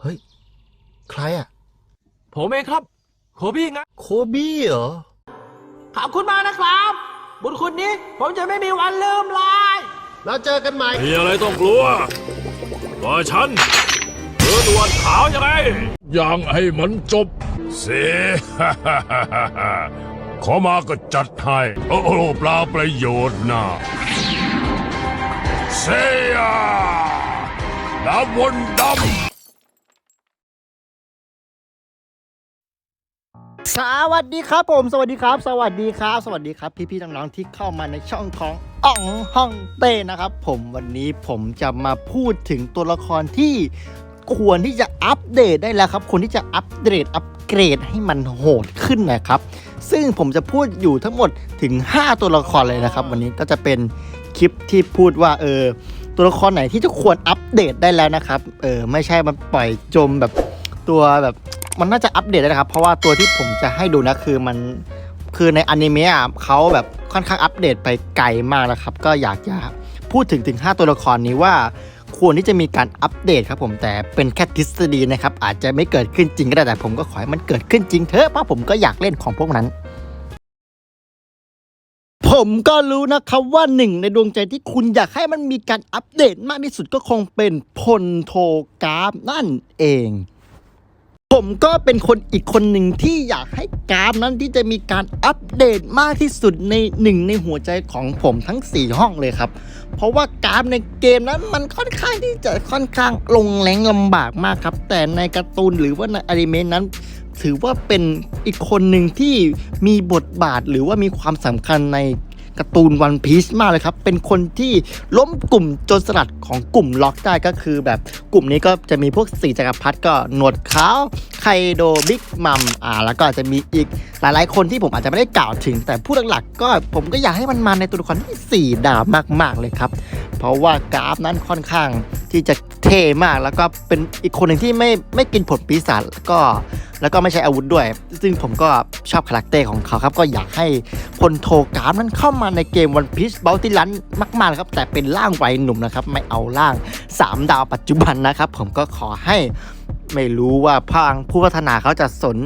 เฮ้ย ใครอะผมเองครับ โคบี้ไงโคบี้เหรอ ขอบคุณมากนะครับ บุญคุณนี้ผมจะไม่มีวันลืมเลยแล้วเจอกันใหม่ มีอะไรต้องกลัวต่อฉันเธอดวนขาวยังไงยังให้มันจบเสขอมาก็จัดให้ โอ้โหปลาประโยชน์นะเซียดาวนดำ สวัสดีครับผม สวัสดีครับ สวัสดีครับ สวัสดีครับ พี่ๆน้องๆที่เข้ามาในช่องของอ่องห้องเต้นะครับ ผมวันนี้ผมจะมาพูดถึงตัวละครที่ควรที่จะอัปเดตได้แล้วครับควรที่จะอัปเดตอัปเกรดให้มันโหดขึ้นนะครับ ซึ่งผมจะพูดอยู่ทั้งหมดถึง 5 ตัวละครเลยนะครับ วันนี้ก็จะเป็นคลิปที่พูดว่าเออตัวละครไหนที่จะควรอัปเดตได้แล้วนะครับเออไม่ใช่มันปล่อยจมแบบตัวแบบ มันน่าจะอัปเดตได้นะครับ เพราะว่าตัวที่ผมจะให้ดูนะคือมันคือในอนิเมะเขาแบบค่อนข้างอัปเดตไปไกลมากแล้วครับ ก็อยากจะพูดถึงถึง 5 ตัวละครนี้ว่าควรที่จะมีการอัปเดตครับผมแต่เป็นแค่ทฤษฎีนะครับ อาจจะไม่เกิดขึ้นจริงก็ได้แต่ผมก็ขอให้มันเกิดขึ้นจริงเถอะเพราะผมก็อยากเล่นของพวกนั้น ผมก็รู้นะครับว่าหนึ่งในดวงใจที่คุณอยากให้มันมีการอัปเดตมากที่สุดก็คงเป็นพลโทกราฟนั่นเอง ผมก็เป็นคนอีกคนหนึ่งที่อยากให้กราฟนั้นที่จะมีการอัปเดตมากที่สุดในหนึ่งในหัวใจของผมทั้ง 4 ห้องเลยครับ เพราะว่ากราฟในเกมนั้นมันค่อนข้างที่จะค่อนข้างลงแรงลำบากมากครับ แต่ในการ์ตูนหรือว่าในอนิเมะนั้น ถือว่าเป็นอีกคนหนึ่งที่มีบทบาทหรือว่ามีความสำคัญใน การ์ตูนวันพีชมากเลยครับ เป็นคนที่ล้มกลุ่มโจรสลัดของกลุ่มล็อกได้ก็คือแบบกลุ่มนี้ก็จะมีพวกสี่จักรพรรดิก็หนวดขาวไคโดบิ๊กมัมอ่าแล้วก็อาจจะมีอีกหลายๆ คนที่ผมอาจจะไม่ได้กล่าวถึง แต่ผู้หลักๆก็ผมก็อยากให้มันมาในตัวละครที่สี่ดาวมากๆเลยครับ เพราะว่ากราฟนั้นค่อนข้างที่จะ เท่มากแล้วก็เป็นอีกคนหนึ่งที่ไม่ไม่กินผลปีศาจแล้วก็แล้วก็ไม่ใช้อาวุธด้วย ซึ่งผมก็ชอบคาแรคเตอร์ของเขาครับ ก็อยากให้พลโทกราฟนั้นเข้ามาในเกมวันพีซบัลติลันมากๆครับแต่เป็นร่างวัยหนุ่มนะครับ ไม่เอาร่าง 3 ดาวปัจจุบันนะครับ ผมก็ขอให้ไม่รู้ว่าพางผู้พัฒนาเขาจะสน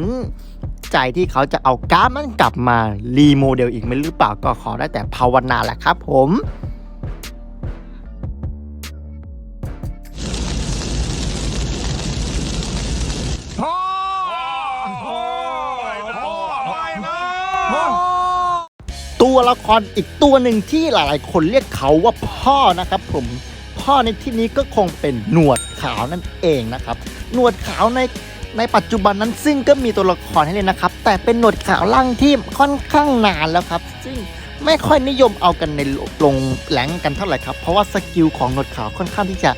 ใจที่เขาจะเอากราฟนั้นกลับมารีโมเดลอีกไหมหรือเปล่าก็ขอได้แต่ภาวนาแหละครับผม ตัวละครอีกตัวหนึ่งที่หลายๆ คนเรียกเขาว่าพ่อนะครับผมพ่อในที่นี้ก็คงเป็นหนวดขาวนั่นเองนะครับ หนวดขาวในในปัจจุบันนั้นซึ่งก็มีตัวละครให้เล่นนะครับ แต่เป็นหนวดขาวล่างที่ค่อนข้างนานแล้วครับ ซึ่งไม่ค่อยนิยมเอากันในลงแหลงกันเท่าไหร่ครับ เพราะว่าสกิลของหนวดขาวค่อนข้างที่จะ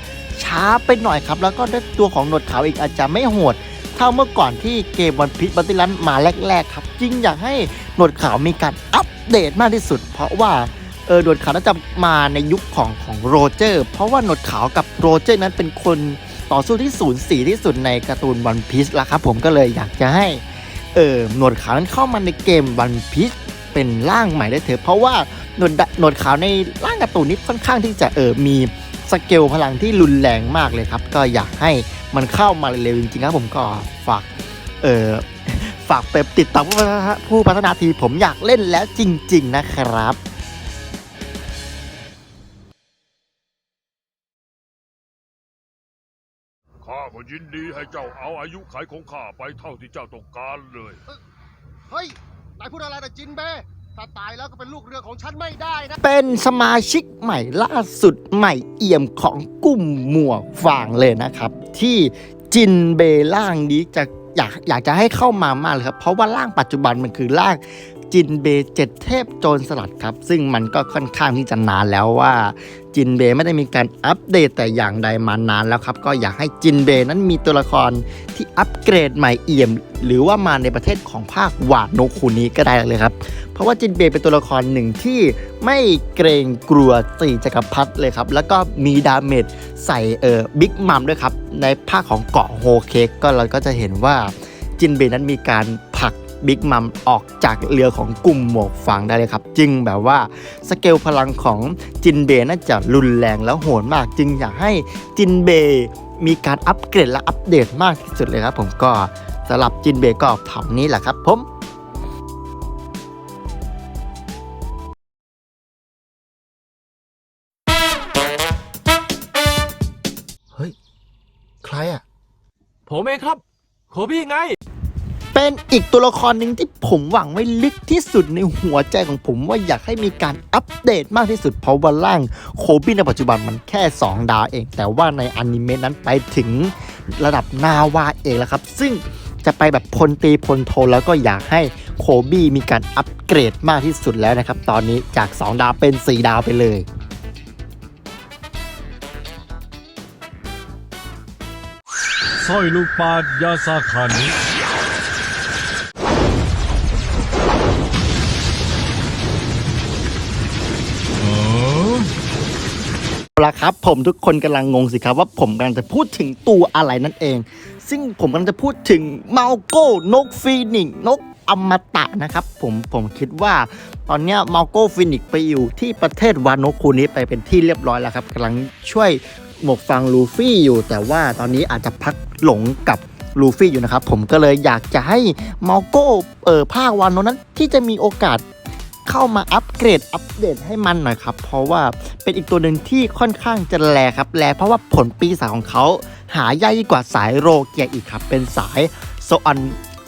ช้าไปหน่อยครับ แล้วก็ด้วยตัวของหนวดขาวอีกอาจจะไม่โหด เท่าเมื่อก่อนที่เกมวันพีชบัตติลันมาแรก ๆ ครับจริงอยากให้หนวดขาวมีการอัปเดตมากที่สุด เพราะว่าเออหนวดขาวน่าจะมาในยุคของของโรเจอร์ เพราะว่าหนวดขาวกับโรเจอร์นั้นเป็นคนต่อสู้ที่ศูนย์สี่ที่สุดในการ์ตูนวันพีชละครับผมก็เลยอยากจะให้เออหนวดขาวนั้นเข้ามาในเกมวันพีชเป็นร่างใหม่ได้เถอะเพราะว่าหนวดดหนวดขาวในร่างการ์ตูนนี้ค่อนข้างที่จะเออมีสเกลพลังที่รุนแรงมากเลยครับ ก็อยากให้ มันเข้ามาเร็วๆจริงๆครับผมก็ฝากเออฝากไปติดตามผู้พัฒนาผู้พัฒนาทีผมอยากเล่นแล้วจริง ๆ นะครับข้าก็ยินดีให้เจ้าเอาอายุขัยของข้าไปเท่าที่เจ้าต้องการเลย เฮ้ย นายพูดอะไรนะจินเบ้ถ้าตายแล้วก็เป็นลูกเรือของฉันไม่ได้นะ เป็นสมาชิกใหม่ล่าสุดใหม่เอี่ยมของกลุ่มหมวกฟางเลยนะครับ ที่จินเบล่างนี้จะอยากอยากจะให้เข้ามามากเลยครับ เพราะว่าร่างปัจจุบันมันคือร่างจินเบเจ็ดเทพโจรสลัดครับ ซึ่งมันก็ค่อนข้างที่จะนานแล้วว่า จินเบไม่ได้มีการอัปเดตแต่อย่างใดมานานแล้วครับ ก็อยากให้จินเบนั้นมีตัวละครที่อัปเกรดใหม่เอี่ยม หรือว่ามาในประเทศของภาควาโนคุนี้ก็ได้เลยครับ เพราะว่าจินเบย์เป็นตัวละครหนึ่งที่ไม่เกรงกลัวสี่จักรพรรดิเลยครับ แล้วก็มีดาเมจใส่เออบิ๊กมัมด้วยครับ ในภาคของเกาะโฮเคกก็เราก็จะเห็นว่าจินเบย์นั้นมีการ บิ๊กมัมออกจากเรือของกลุ่มหมวกฟางได้เลยครับ จึงแบบว่าสเกลพลังของจินเบยน่าจะรุนแรงแล้วโหดมาก จึงอยากให้จินเบยมีการอัปเกรดและอัปเดตมากที่สุดเลยครับ ผมก็สำหรับจินเบยก็เท่านี้แหละครับผมเฮ้ย ใครอะ ผมเองครับ โคบี้ไง เป็นอีกตัวละครหนึ่งที่ผมหวังไว้ลึกที่สุดในหัวใจของผมว่าอยากให้มีการอัปเดตมากที่สุด เพราะว่าร่างโคบี้ในปัจจุบันมันแค่ 2 ดาวเอง แต่ว่าในอนิเมะนั้นไปถึงระดับนาวาเองแล้วครับ ซึ่งจะไปแบบพลตีพลโทแล้วก็อยากให้โคบี้มีการอัปเกรดมากที่สุดแล้วนะครับ ตอนนี้จาก 2 ดาวเป็น 4 ดาวไปเลยสร้อยลูกปาดยาซาคัน ละครับ ผมทุกคนกำลังงงสิครับว่าผมกำลังจะพูดถึงตัวอะไรนั่นเอง ซึ่งผมกำลังจะพูดถึงเมาโก้นกฟีนิกนกอมตะนะครับผมผมคิดว่าตอนนี้เมาโก้ฟีนิกไปอยู่ที่ประเทศวานโนคูนี้ไปเป็นที่เรียบร้อยแล้วครับกำลังช่วยหมวกฟังลูฟี่อยู่ แต่ว่าตอนนี้อาจจะพักหลงกับลูฟี่อยู่นะครับ ผมก็เลยอยากจะให้มาโก้เออภาควานโนนั้นที่จะมีโอกาส เข้ามาอัปเกรดอัปเดตให้มันหน่อยครับ เพราะว่าเป็นอีกตัวหนึ่งที่ค่อนข้างจะแลครับแลเพราะว่าผลปีศาจของเขา หายากยิ่งกว่าสายโรเกียอีกครับ เป็นสายโซอน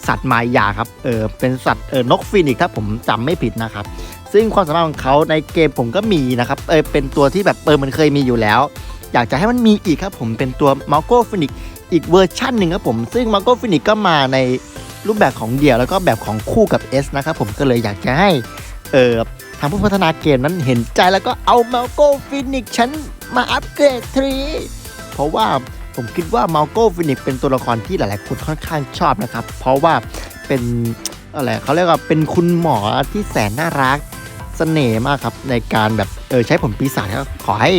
สัตว์มายาครับเออเป็นสัตว์เออนกฟินิกถ้าผมจำไม่ผิดนะครับ ซึ่งความสามารถของเขาในเกมผมก็มีนะครับเออเป็นตัวที่แบบเออมันเคยมีอยู่แล้ว อยากจะให้มันมีอีกครับผมเป็นตัวมาโกฟินิกอีกเวอร์ชั่นหนึ่งครับผม ซึ่งมาโกฟินิกก็มาในรูปแบบของเดี่ยวแล้วก็แบบของคู่กับ S นะครับผมก็เลยอยากจะให้ เออทางผู้พัฒนาเกมนั้นเห็นใจแล้วก็เอามาโกฟินิกฉันมาอัปเกรดทรีเพราะว่าผมคิดว่ามาโกฟินิกเป็นตัวละครที่หลาย ๆ คนค่อนข้างชอบนะครับ เพราะว่าเป็นอะไรเขาเรียกว่าเป็นคุณหมอที่แสนน่ารักเสน่ห์มากครับ ในการแบบเออใช้ผลปีศาจครับขอให้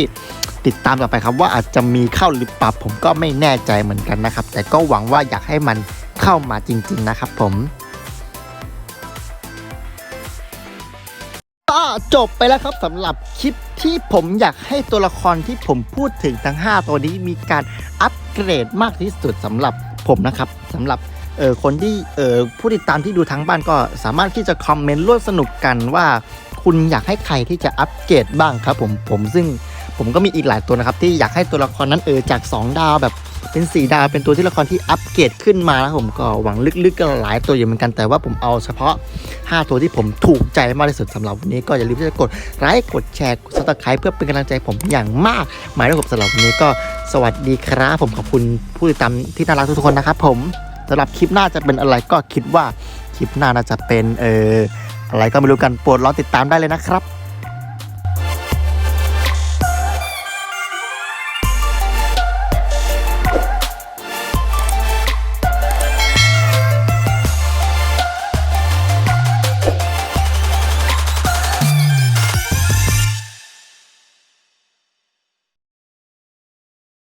ติดตามต่อไปครับว่าอาจจะมีเข้าหรือปล่าผมก็ไม่แน่ใจเหมือนกันนะครับ แต่ก็หวังว่าอยากให้มันเข้ามาจริง ๆ นะครับผม จบไปแล้วครับสำหรับคลิปที่ผมอยากให้ตัวละครที่ผมพูดถึงทั้ง 5 ตัวนี้มีการอัปเกรดมากที่สุดสำหรับผมนะครับสำหรับเออคนที่เออผู้ติดตามที่ดูทั้งบ้านก็สามารถที่จะคอมเมนต์ร่วมสนุกกันว่า คุณอยากให้ใครที่จะอัปเกรดบ้างครับผมผมซึ่ง ผมก็มีอีกหลายตัวนะครับ ที่อยากให้ตัวละครนั้นเออจาก 2 ดาวแบบเป็น 4 ดาว เป็นตัวที่ละครที่อัปเกรดขึ้นมาแล้วผมก็หวังลึกๆกันหลายตัวอยู่เหมือนกันแต่ว่าผมเอาเฉพาะ 5 ตัวที่ผมถูกใจมากที่สุดสำหรับวันนี้ก็อย่าลืมที่จะกดไลค์กดแชร์กดซับสไครป์เพื่อเป็นกำลังใจผมอย่างมากหมายถึงผมสำหรับวันนี้ก็สวัสดีครับ ผมขอบคุณผู้ติดตามที่น่ารักทุกๆคนนะครับผมสำหรับคลิปหน้าจะเป็นอะไรก็คิดว่าคลิปหน้าน่าจะเป็นเอออะไรก็ไม่รู้กันโปรดรอติดตามได้เลยนะครับ